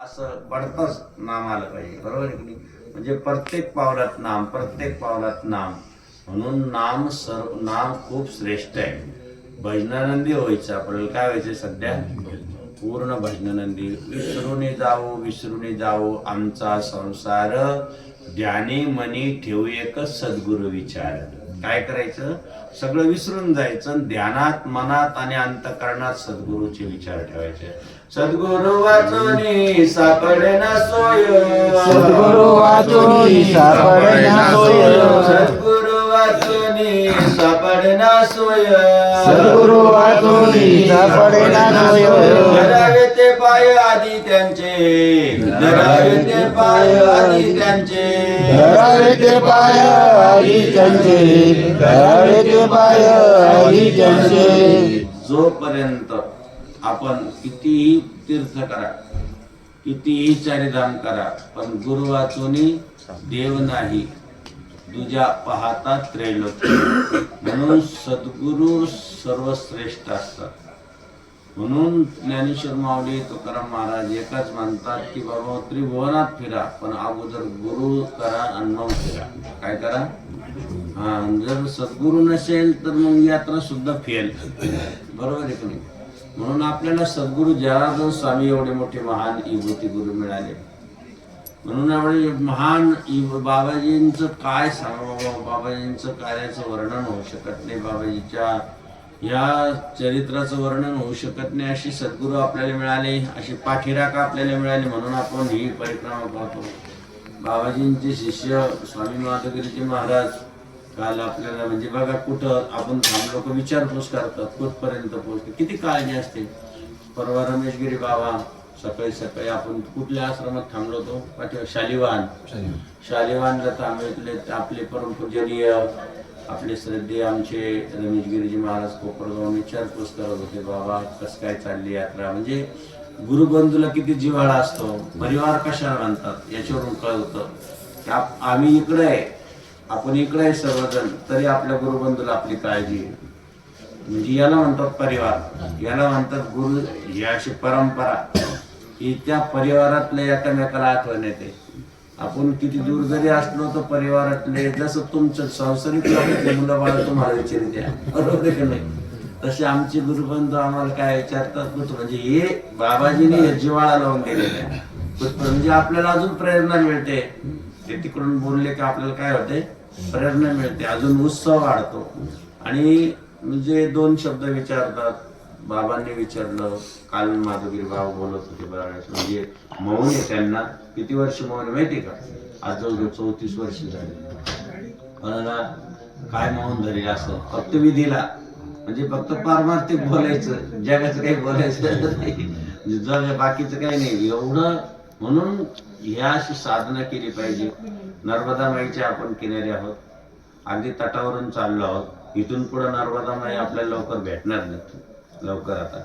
असं पडतंच नाम आलं पाहिजे बरोबर आहे की नाही? म्हणजे प्रत्येक पावलात नाम प्रत्येक पावलात नाम. म्हणून नाम सर्व नाम खूप श्रेष्ठ आहे. भजनानंदी व्हायचं आपल्याला काय व्हायचं सध्या? पूर्ण भजनानंदी. विसरूने जावो विसरूने जावो आमचा संसार ध्यानी मनी ठेवू एक सद्गुरु विचार काय करायचं? सगळं विसरून जायचं आणि ध्यानात मनात आणि अंतकरणात सद्गुरूचे विचार ठेवायचे सद्गुरु वाचूनी सापडेना सोय सद्गुरु वाचूनी सापडेना सोय. सद्गुरु वाचूनी सापडेना सोय सद्गुरु वाचूनी सापडेना सोय. ते पाय आधी त्यांचे. धरावे ते पाय आधी त्यांचे. धरावे ते पाय आधी त्यांचे. धरावे ते पाय आधी त्यांचे. जोपर्यंत आपण कितीही तीर्थ करा कितीही चारिधाम करा पण गुरु वाचूनी देव नाही तुझ्या पाहता त्रैलोक. म्हणून सद्गुरु सर्वश्रेष्ठ असतात. म्हणून ज्ञानेश्वर माऊली तुकाराम महाराज एकच मानतात की बाबा त्रिभुवनात फिरा पण अगोदर गुरु करा आणि मग फिरा. काय करा? हा जर सद्गुरू नसेल तर मग यात्रा सुद्धा फेल. बरोबर आहे की नाही? म्हणून आपल्याला सद्गुरू जनार्दन स्वामी एवढे मोठे महान विभूती गुरु मिळाले म्हणून एवढे महान इव- बाबाजींचं काय सांगा बाबाजींचं कार्याचं वर्णन होऊ शकत नाही. बाबाजीच्या या चरित्राचं वर्णन होऊ शकत नाही. अशी सद्गुरू आपल्याला मिळाले अशी पाठीराख आपल्याला मिळाली म्हणून आपण ही परिक्रमा करतो बाबाजींचे शिष्य स्वामी माधवगिरीचे महाराज काल आपल्याला म्हणजे बघा कुठं आपण थांबलो लोक विचारपूस करतात कुठपर्यंत पोहोचते किती काळजी असते? परवा रमेशगिरी बाबा सकाळी सकाळी आपण कुठल्या आश्रमात थांबलो होतो? पाठीवर शालिवान शालिवानला थांबले आपले परमपूजनीय आपले श्रद्धे आमचे रमेशगिरीजी महाराज कोपरगाव विचारपूस करत होते बाबा कसं काय चालली यात्रा? म्हणजे गुरुबंधूला किती जिव्हाळा असतो परिवार कशाला म्हणतात याच्यावरून कळत होत. आम्ही इकडे आहे आपण इकडे आहे सर्वजण तरी आपल्या गुरुबंधूला आपली काळजी म्हणजे याला म्हणतात परिवार. याला म्हणतात गुरु ही अशी परंपरा. ही त्या परिवारातल्या एकमेकाला आठवण येते. आपण किती दूर जरी असलो तर परिवारातले जसं तुमचं संसारिक मुलं बाळ तुम्हाला विचारित बरोबर की नाही? तसे आमचे गुरुबंधू आम्हाला काय विचारतात म्हणजे हे बाबाजीने हे जिवाळा लावून दिलेले आहे. म्हणजे आपल्याला अजून प्रेरणा मिळते. ते तिकडून बोलले की आपल्याला काय होते प्रेरणा मिळते. अजून उत्सव वाढतो. आणि म्हणजे दोन शब्द विचारतात बाबांनी विचारलं काल माधुगिरी बाबा बोलत होते बराच म्हणजे मौन आहे त्यांना. किती वर्ष मौन माहिती का? आज जवळजवळ चौतीस वर्ष झाले. कोणाला काय मौन धरेल असं? फक्त विधीला. म्हणजे फक्त पारमार्थिक बोलायचं. जगाचं काही बोलायचं नाही. म्हणजे जग बाकीचं काही नाही. एवढं म्हणून ह्या अशी साधना केली पाहिजे. नर्मदा माईच्या आपण किनारे आहोत. अगदी तटावरून चाललो आहोत. इथून पुढे नर्मदा माई आपल्याला लवकर भेटणार नाही. लवकर आता.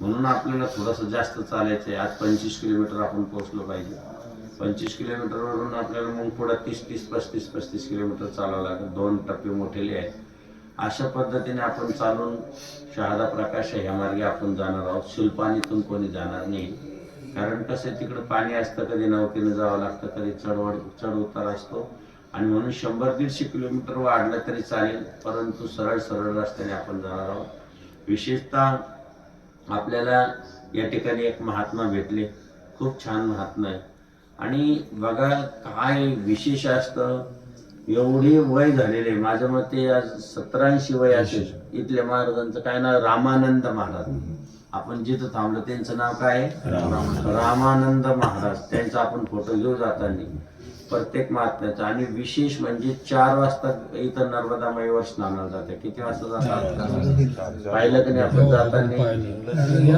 म्हणून आपल्याला थोडंसं जास्त चालायचं आहे. आज पंचवीस किलोमीटर आपण पोहोचलो पाहिजे. पंचवीस किलोमीटरवरून आपल्याला मग पुढं तीस तीस पस्तीस पस्तीस किलोमीटर चालावं लागेल. दोन टप्पे मोठेले आहेत. अशा पद्धतीने आपण चालून शहादा प्रकाश ह्या मार्गे आपण जाणार आहोत. शिल्पानीतून कोणी जाणार नाही. कारण कसं तिकडं पाणी असतं कधी नौकेनं जावं लागतं कधी चढवड चढ उतार असतो. आणि म्हणून शंभर दीडशे किलोमीटर वाढलं तरी चालेल. परंतु सरळ सरळ रस्त्याने आपण जाणार आहोत. विशेषतः आपल्याला या ठिकाणी एक महात्मा भेटले. खूप छान महात्मा आहे. आणि बघा काय विशेष असतं. एवढे वय झालेले माझ्या मते आज सत्तराऐंशी वय असेल. इथल्या महाराजांचं काय नाव? रामानंद महाराज. आपण जिथं थांबलो त्यांचं नाव काय आहे? रामानंद. महाराज. त्यांचा आपण फोटो घेऊ जाताना. प्रत्येक महात्म्याचा. आणि विशेष म्हणजे चार वाजता इथं नर्मदा माईवर स्नानाला जाते. किती वाजता जातात? पाहिलं की नाही आपण जाताना?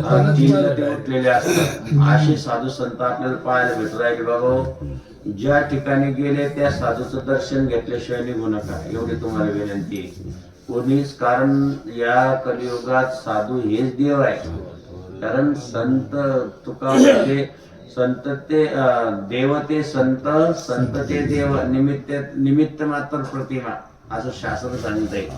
हा, तीनला ते उठलेले असतात. असे साधू संत आपल्याला पाहायला भेटू राहिले बाबा ज्या ठिकाणी गेले त्या साधूचं दर्शन घेतल्याशिवाय निघू नका. एवढी तुम्हाला विनंती आहे. कोणीच कारण या कलियुगात साधू हेच देव आहे कारण संत तुका म्हणजे संत ते देव ते संत संत ते देव निमित्त निमित्त मात्र प्रतिमा असं शास्त्र सांगत आहे.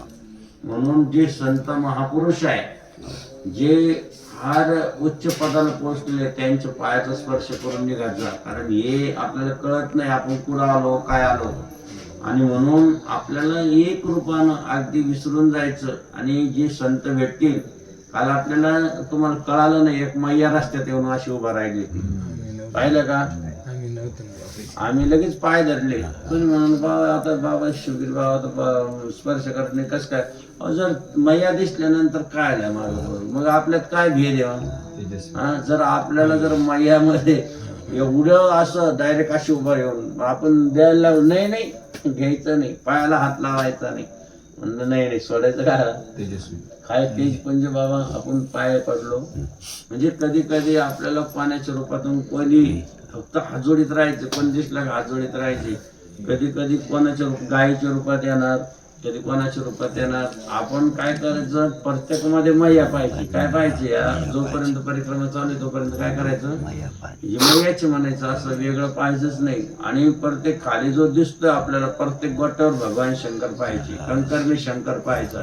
म्हणून जे संत महापुरुष आहे जे फार उच्च पदाला पोहोचलेले त्यांच्या पायाचा स्पर्श करून निघायचा. कारण हे आपल्याला कळत नाही आपण कुठं आलो काय आलो. आणि म्हणून आपल्याला एक रूपानं अगदी विसरून जायचं. आणि जे संत भेटतील काल आपल्याला तुम्हाला कळालं नाही एक मैया रस्त्यात येऊन अशी उभा राहिली. होती पाहिलं का? आम्ही लगेच पाय धरले. तुम्ही म्हणून बाबा आता बाबा शुगीर बाबा आता स्पर्श करत नाही कसं काय? जर मैया दिसल्यानंतर काय आलं माझं मग आपल्यात काय भेद हा? जर आपल्याला जर मैयामध्ये एवढं असं डायरेक्ट अशी उभं येऊन आपण द्यायला नाही नाही घ्यायचं नाही पायाला हात लावायचा नाही. म्हणलं नाही नाही सोडायचं का? काय तेज म्हणजे बाबा आपण पाय पडलो. म्हणजे कधी कधी आपल्याला पाण्याच्या रूपातून कोणी फक्त हाजोडीत राहायचे कोण दिसलं हाजोडीत राहायचे. कधी कधी कोणाच्या रूप गायीच्या रूपात येणार कधी कोणाच्या रूपात येणार? आपण काय करायचं? प्रत्येकामध्ये मैया पाहिजे. काय पाहिजे जोपर्यंत परिक्रमा चालू आहे तोपर्यंत काय करायचं? हे मैयाचे म्हणायचं असं वेगळं पाहिजेच नाही. आणि प्रत्येक खाली जो दिसतोय आपल्याला प्रत्येक गोट्यावर भगवान शंकर पाहायचे कंकरने शंकर पाहायचा.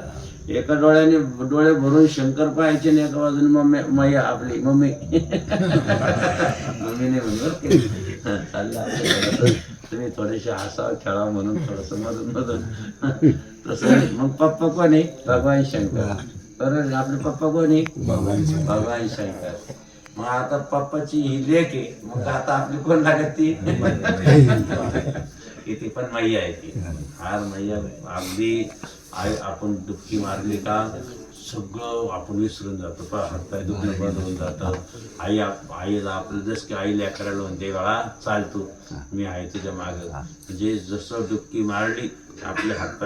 एका डोळ्याने डोळे भरून शंकर पाहायचे आणि एका बाजूने मम्मी मैया आपली मम्मी. मम्मीने म्हणलं चाललं. तुम्ही थोडेसे हसाव खेळा म्हणून थोडस मधून मधून तसं मग पप्पा कोण आहे? भगवान शंकर. तर आपले पप्पा कोण आहे? भगवान शंकर. मग आता पप्पाची ही लेख आहे. मग आता आपली कोण लागत? ती किती पण मैया आहे ती. फार मैया. अगदी आई आपण दुःखी मारली का? सगळं आपण विसरून जातो. पा हातपाय दुखणं बंद होऊन जातं. आई आप- आईला आपलं जसं की आई लेकराला म्हणते बाळा चाल तू. मी आहे तुझ्या मागं. म्हणजे जसं डुबकी मारली आपले हातपाय